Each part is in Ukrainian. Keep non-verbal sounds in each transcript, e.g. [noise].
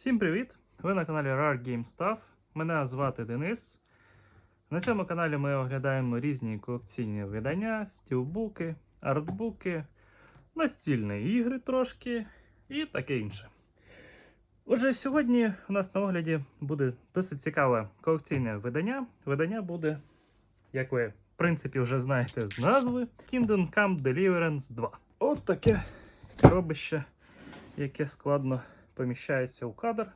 Всім привіт! Ви на каналі Rare Game Stuff. Мене звати Денис. На цьому каналі ми оглядаємо різні колекційні видання, стілбуки, артбуки, настільні ігри трошки і таке інше. Отже, сьогодні у нас на огляді буде досить цікаве колекційне видання. Видання буде, як ви в принципі вже знаєте з назви, Kingdom Come Deliverance 2. От таке коробище, яке складно поміщається у кадр.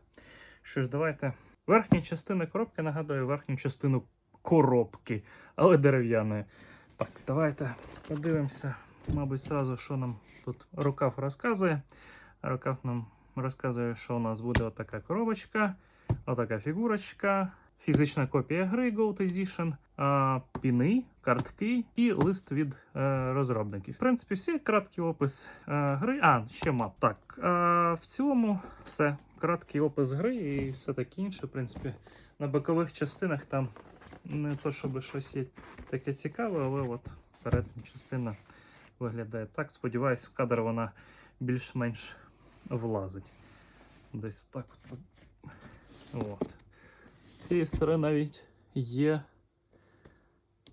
Що ж, давайте. Верхня частина коробки нагадує верхню частину коробки, але дерев'яної. Так, давайте подивимося, мабуть, зразу, що нам тут рукав розказує. Рукав нам розказує, що у нас буде отака коробочка, отака фігурочка, фізична копія гри Gold Edition, а, піни, картки і лист від е, розробників. В принципі, всі краткий опис е, гри. А, ще мап. Так, е, в цілому все. Краткий опис гри і все таке інше. В принципі, на бокових частинах там не то, щоб щось є таке цікаве, але от передня частина виглядає так. Сподіваюсь, в кадр вона більш-менш влазить. Десь так от. От. З цієї сторони навіть є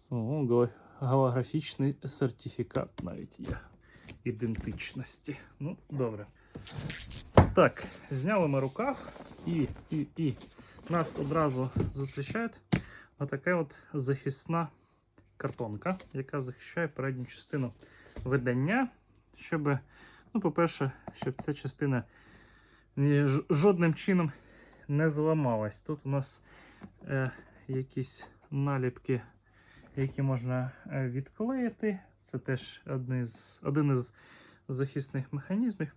о, голографічний сертифікат навіть є ідентичності. Ну, добре. Так, зняли ми рукав і, і, і нас одразу зустрічає отака от захисна картонка, яка захищає передню частину видання, щоб, ну, по-перше, щоб ця частина жодним чином не зламалась. Тут у нас е, якісь наліпки, які можна е, відклеїти. Це теж один із, один із захисних механізмів,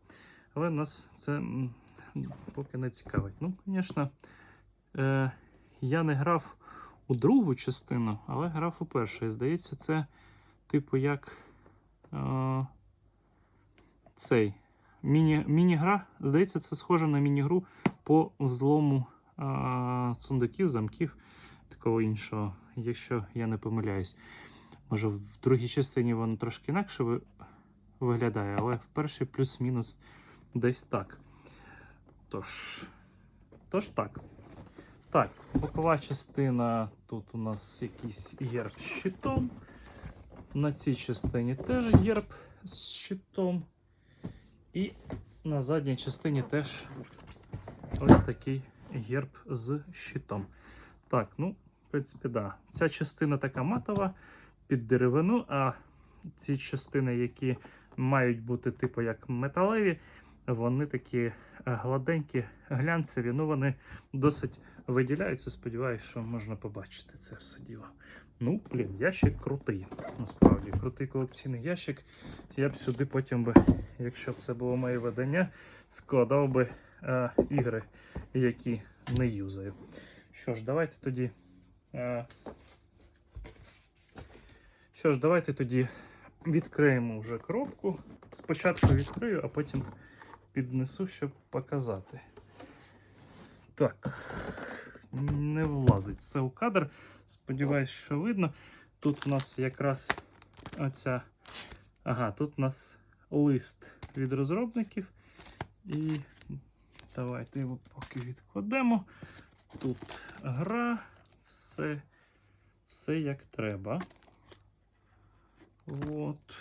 але нас це поки не цікавить. Ну, звісно, е, я не грав у другу частину, але грав у першу. І здається, це типу як е, цей міні, міні-гра. Здається, це схоже на міні-гру по взлому е, сундуків, замків, такого іншого, якщо я не помиляюсь. Може, в другій частині воно трошки інакше ви- виглядає, але в першій плюс-мінус десь так. Тож, тож так. Так, бокова частина. Тут у нас якийсь герб з щитом. На цій частині теж герб з щитом. І на задній частині теж ось такий герб з щитом. Так, ну, в принципі, да. Ця частина така матова під деревину, а ці частини, які мають бути, типу, як металеві, вони такі е, гладенькі, глянцеві, ну вони досить виділяються. Сподіваюся, що можна побачити це все діло. Ну, блін, ящик крутий. Насправді, крутий колекційний ящик. Я б сюди потім би, якщо б це було моє видання, складав би е, ігри, які не юзаю. Що ж, давайте тоді. Е, що ж, давайте тоді відкриємо вже коробку. Спочатку відкрию, а потім піднесу, щоб показати. Так, не влазить все у кадр. Сподіваюсь, що видно. Тут у нас якраз оця. Ага, тут у нас лист від розробників. І давайте його поки відкладемо. Тут гра, все, все як треба. От.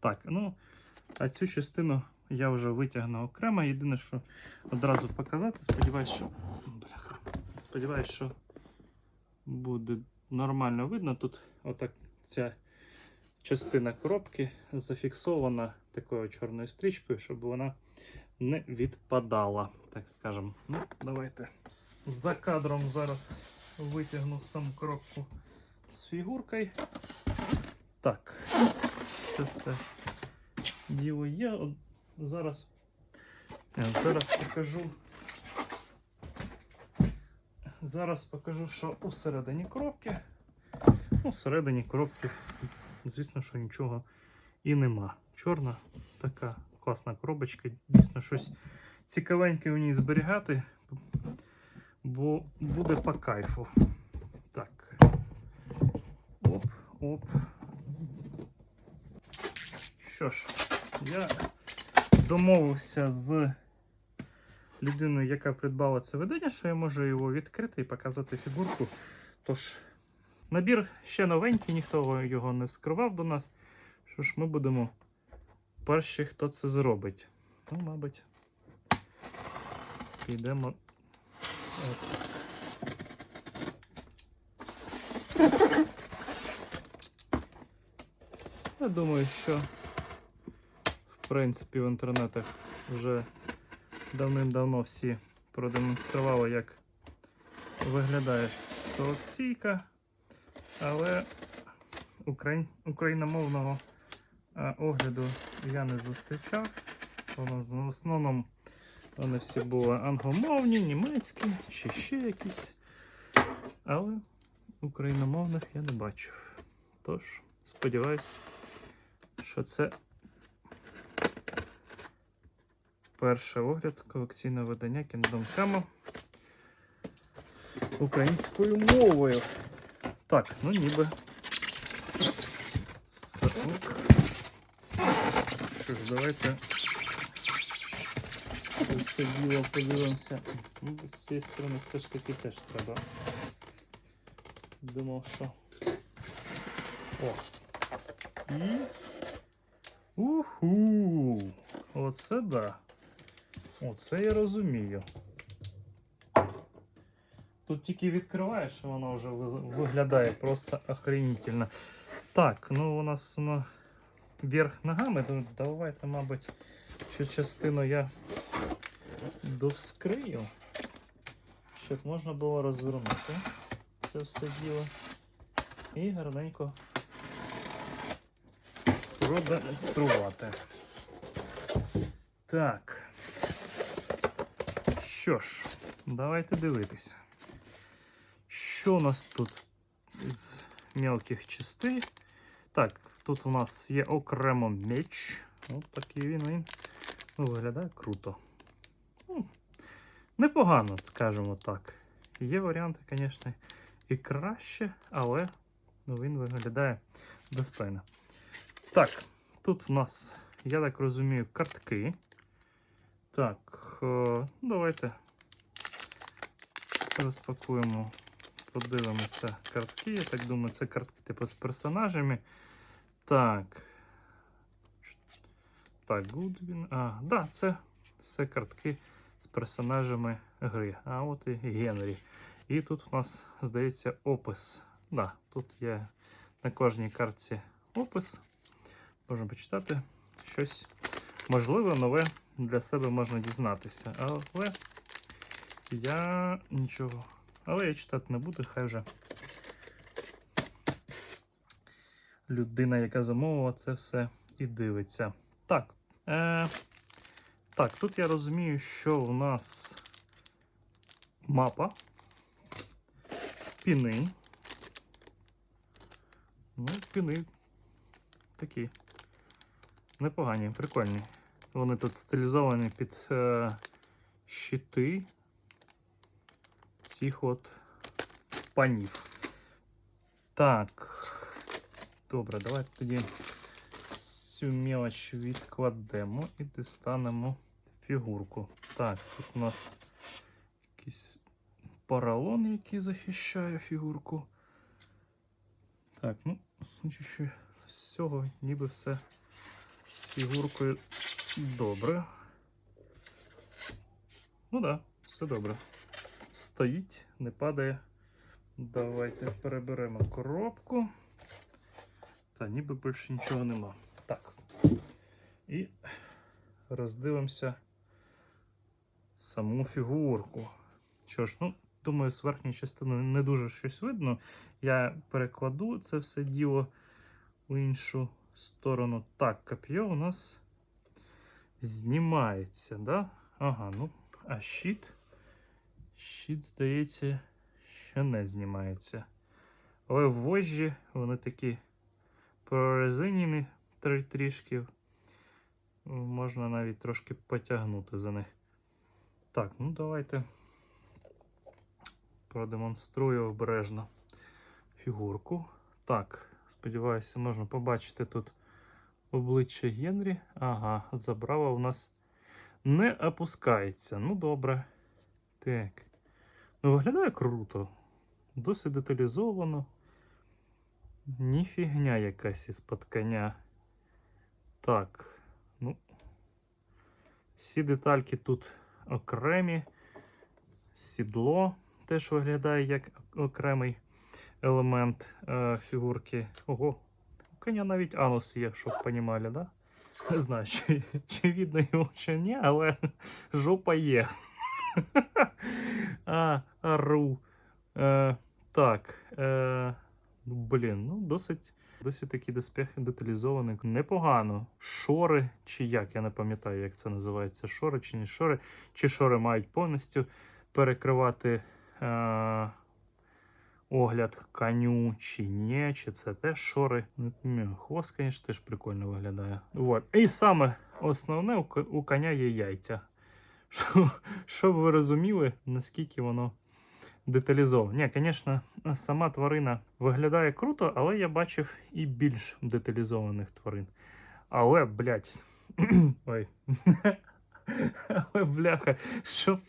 Так, ну, а цю частину я вже витягну окремо. Єдине, що одразу показати, сподіваюсь, що. Бляха. Сподіваюсь, що буде нормально видно. Тут отак ця частина коробки зафіксована такою чорною стрічкою, щоб вона не відпадала, так скажемо. Ну, давайте за кадром зараз витягну саму коробку з фігуркою. Так, це все діло є. От Зараз, е, зараз покажу. Зараз покажу, що усередині коробки. Ну, всередині коробки, звісно, що нічого і нема. Чорна така класна коробочка. Дійсно, щось цікавеньке у ній зберігати, бо буде по кайфу. Так. Оп, оп. Що ж, я домовився з людиною, яка придбала це видання, що я можу його відкрити і показати фігурку. Тож, набір ще новенький, ніхто його не вскривав до нас. Що ж, ми будемо перші, хто це зробить. Ну, мабуть, підемо. Я думаю, що в принципі в інтернетах вже давним-давно всі продемонстрували, як виглядає колекційка, але україн... україномовного огляду я не зустрічав. В основному вони всі були англомовні, німецькі чи ще якісь. Але україномовних я не бачив. Тож, сподіваюсь, що це перший огляд колекційного видання Kingdom Come українською мовою. Так, ну ніби. Що ж, давайте це все діло подивимося. Ну, з цієї сторони все ж таки теж треба. Думав, що. О. І. Уху! Оце да. Оце я розумію. Тут тільки відкриваєш, і воно вже виглядає просто охренительно. Так, ну у нас воно вверх ногами, то давайте, мабуть, цю частину я довскрию, щоб можна було розвернути це все діло. І гарненько продемонструвати. Так. Що ж, давайте дивитися. Що у нас тут з мелких частей? Так, тут у нас є окремо меч. Ось такий він, він ну, виглядає круто. Ну, непогано, скажімо так. Є варіанти, звісно, і краще, але ну, він виглядає достойно. Так, тут у нас, я так розумію, картки. Так, е, ну, давайте розпакуємо, подивимося картки. Я так думаю, це картки типу з персонажами. Так. Так, Гудвін. А, да, це все картки з персонажами гри. А от і Генрі. І тут у нас, здається, опис. Да, тут є на кожній картці опис. Можна почитати щось можливо нове для себе можна дізнатися. Але я нічого. Але я читати не буду, хай вже людина, яка замовила це все і дивиться. Так. Е, так, тут я розумію, що у нас мапа, піни. Ну, піни такі. Непогані, прикольні. Вони тут стилізовані під е, щити цих от панів. Так. Добре, давайте тоді цю мелоч відкладемо і дістанемо фігурку. Так, тут у нас якийсь поролон, який захищає фігурку. Так, ну, судячи з цього, ніби все з фігуркою добре. Ну так, да, все добре. Стоїть, не падає. Давайте переберемо коробку. Та ніби більше нічого нема. Так. І роздивимося саму фігурку. Що ж, ну, думаю, з верхньої частини не дуже щось видно. Я перекладу це все діло в іншу сторону. Так, коп'є у нас знімається, да? Ага, ну, а щит. Щит, здається, ще не знімається. Але вожжі, вони такі прорезинені трішки. Можна навіть трошки потягнути за них. Так, ну давайте продемонструю обережно фігурку. Так, сподіваюся, можна побачити тут обличчя Генрі. Ага, забрала у нас не опускається. Ну, добре. Так. Ну, виглядає круто. Досить деталізовано. Ніфігня якась із-під. Так. Ну. Всі детальки тут окремі. Сідло теж виглядає як окремий елемент е, фігурки. Ого, у коня навіть анус є, щоб понімали, да? [laughs] Не знаю, чи, чи видно його чи ні, але [laughs] жопа є. [laughs] а, ару. Е, так. Е, блін, ну досить. Досить такі доспехи деталізовані. Непогано. Шори, чи як, я не пам'ятаю, як це називається. Шори чи не шори. Чи шори мають повністю перекривати е, огляд коню, чи ні, чи це теж шори. Не. Хвост, звісно, теж прикольно виглядає. Вот. І саме основне у, коня є яйця. [laughs] Щоб ви розуміли, наскільки воно деталізовано. Ні, звісно, сама тварина виглядає круто, але я бачив і більш деталізованих тварин. Але, блядь. [clears throat] Ой. [laughs] Але, бляха, щоб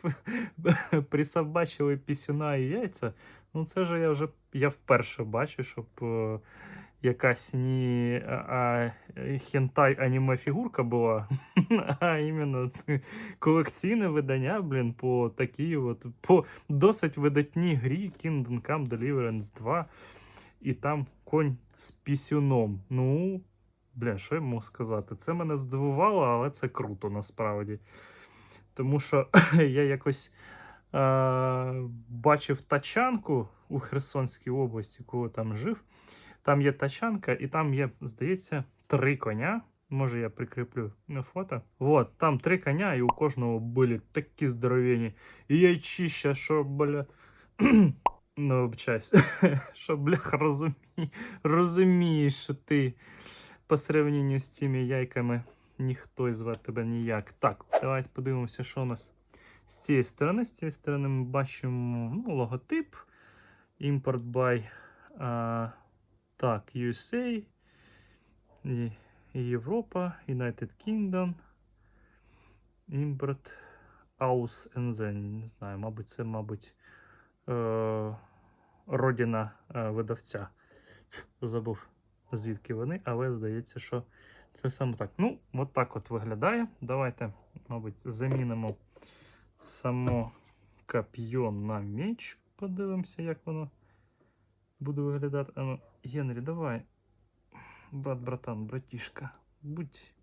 [laughs] присобачили пісюна і яйця, ну це ж я вже я вперше бачу, щоб е, якась не а, а, хентай аніме фігурка була, [laughs] а іменно колекційне видання, блін, по такій от, по досить видатній грі Kingdom Come Deliverance 2, і там конь з пісюном. Ну, блін, що я можу сказати? Це мене здивувало, але це круто насправді. Тому що [laughs] я якось е, бачив тачанку у Херсонській області, коли там жив. Там є тачанка, і там є, здається, три коня. Може, я прикріплю фото. Вот, там три коня, і у кожного були такі здоровені. І яйчища, що, бля. [clears throat] ну, вибачаюсь, [laughs] що, бляха, розумі... розумієш, що ти по сравненню з цими яйками ніхто із вас тебе ніяк. Так, давайте подивимося, що у нас з цієї сторони. З цієї сторони ми бачимо ну, логотип. Import by а, так, USA, і- Європа, United Kingdom. Import Aus NZ. Не знаю, мабуть, це, мабуть, е, родина е, видавця. Забув, звідки вони, але здається, що це саме так. Ну, от так от виглядає. Давайте, мабуть, замінимо само коп'є на меч. Подивимося, як воно буде виглядати. А ну, Генрі, давай. Брат, братан, братішка. Будь.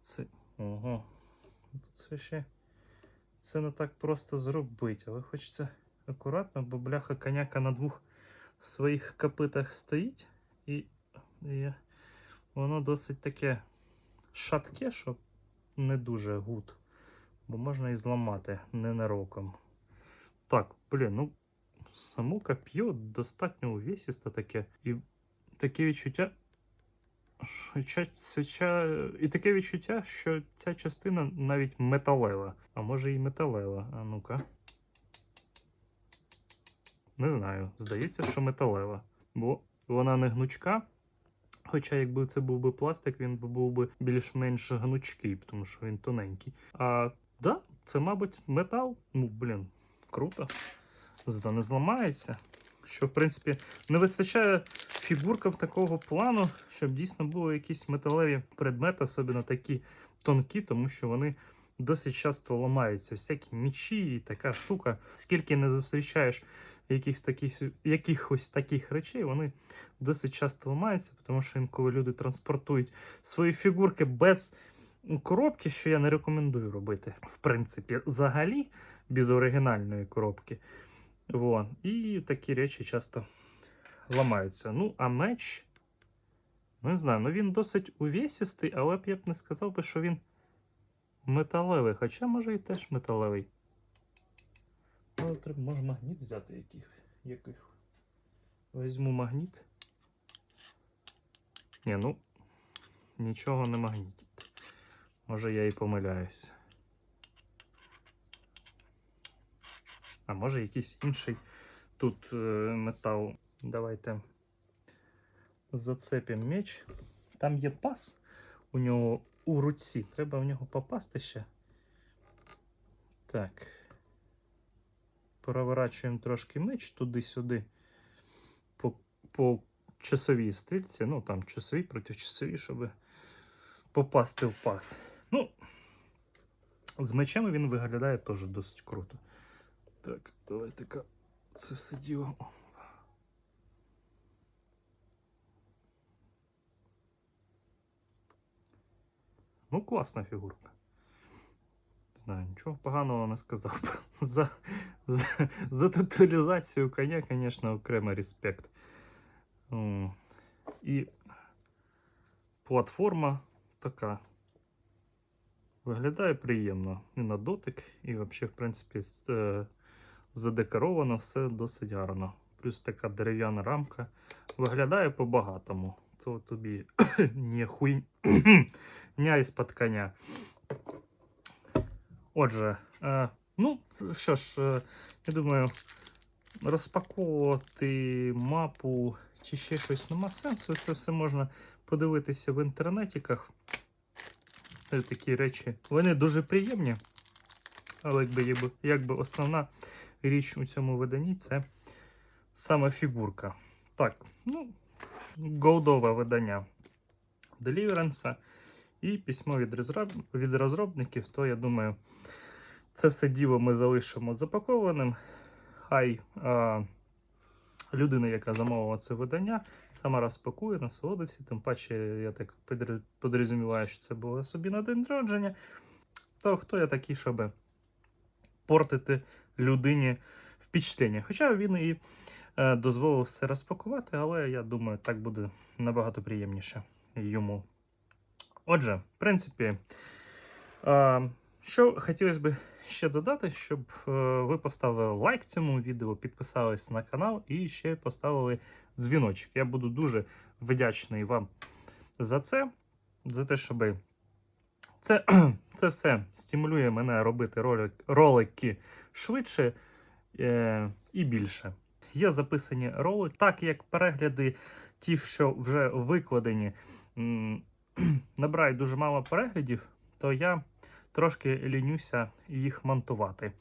Це. Ого. Тут це ще. Це не так просто зробити, але хочеться акуратно, бо бляха коняка на двох своїх копитах стоїть. І, і воно досить таке шатке, що не дуже гуд. Бо можна і зламати ненароком. Так, блін, ну само коп'є достатньо увесісте таке. І таке відчуття. І таке відчуття, що ця частина навіть металева. А може і металева. А ну-ка. Не знаю. Здається, що металева. Бо вона не гнучка. Хоча, якби це був би пластик, він був би більш-менш гнучкий, тому що він тоненький. А да, це, мабуть, метал. Ну, блін, круто. Зато не зламається. Що, в принципі, не вистачає фігуркам такого плану, щоб дійсно були якісь металеві предмети, особливо такі тонкі, тому що вони досить часто ламаються. Всякі мічі і така штука. Скільки не зустрічаєш якихось таких, якихось таких речей, вони досить часто ламаються, тому що інколи люди транспортують свої фігурки без коробки, що я не рекомендую робити. В принципі, взагалі, без оригінальної коробки. Вон. І такі речі часто ламаються. Ну, а меч. Ну, не знаю, ну він досить увесістий, але б я б не сказав би, що він металевий. Хоча, може, і теж металевий. Але треба, може, магніт взяти яких. яких. Візьму магніт. Ні, ну, нічого не магнітить. Може, я і помиляюсь. А може якийсь інший тут е, метал. Давайте зацепимо меч. Там є пас у нього у руці. Треба в нього попасти ще. Так. Переворачуємо трошки меч туди-сюди. По, по часовій стрільці. Ну, там часові проти часові, щоб попасти в пас. Ну, з мечем він виглядає теж досить круто. Так, давайте-ка це все діло. Ну, класна фігурка. Не знаю, нічого поганого не сказав. [laughs] За, за, за тоталізацію коня, звісно, окремий респект. І платформа така. Виглядає приємно. І на дотик, і взагалі, в принципі, е, задекоровано все досить гарно. Плюс така дерев'яна рамка. Виглядає по-багатому. То тобі [coughs] не хуй... [coughs] ня із-під коня. Отже, е, ну що ж, е, я думаю, розпаковувати мапу чи ще щось нема сенсу. Це все можна подивитися в інтернетіках. Це такі речі. Вони дуже приємні. Але якби, якби основна річ у цьому виданні це саме фігурка. Так, ну, голдове видання Deliverance і письмо від, розробників, то я думаю, це все діло ми залишимо запакованим. Хай а, людина, яка замовила це видання, сама розпакує, насолодиться. Тим паче, я так підр- підрозуміваю, що це було собі на день народження. То хто я такий, щоб портити людині впечатлення? Хоча він і е, дозволив все розпакувати, але я думаю, так буде набагато приємніше йому. Отже, в принципі, е, що хотілося б ще додати, щоб е, ви поставили лайк цьому відео, підписались на канал і ще поставили дзвіночок. Я буду дуже вдячний вам за це, за те, щоб це, [clears throat] це все стимулює мене робити ролики швидше е, і більше. Є записані ролики, так як перегляди, ті, що вже викладені, [clears throat] набирають дуже мало переглядів, то я трошки лінюся їх монтувати.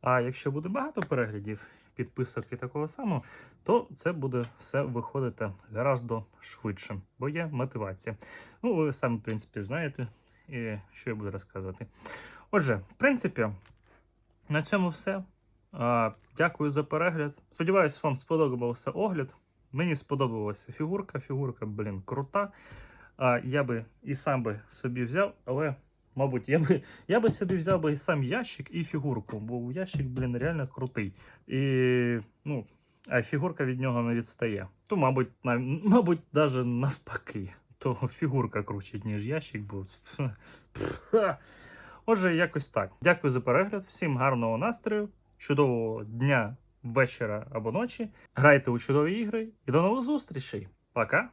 А якщо буде багато переглядів, підписок і такого самого, то це буде все виходити гораздо швидше, бо є мотивація. Ну, ви самі, в принципі, знаєте, і що я буду розказувати. Отже, в принципі, на цьому все. Дякую за перегляд. Сподіваюсь, вам сподобався огляд. Мені сподобалася фігурка. Фігурка, блін, крута. Я би і сам би собі взяв, але, мабуть, я би, я би собі взяв би і сам ящик і фігурку, бо ящик, блін, реально крутий. І, ну, а фігурка від нього не відстає. То, мабуть, нав, мабуть, навіть навпаки. То фігурка круче, ніж ящик, бо. [laughs] Отже, якось так. Дякую за перегляд. Всім гарного настрою, чудового дня, вечора або ночі. Грайте у чудові ігри і до нових зустрічей. Пока!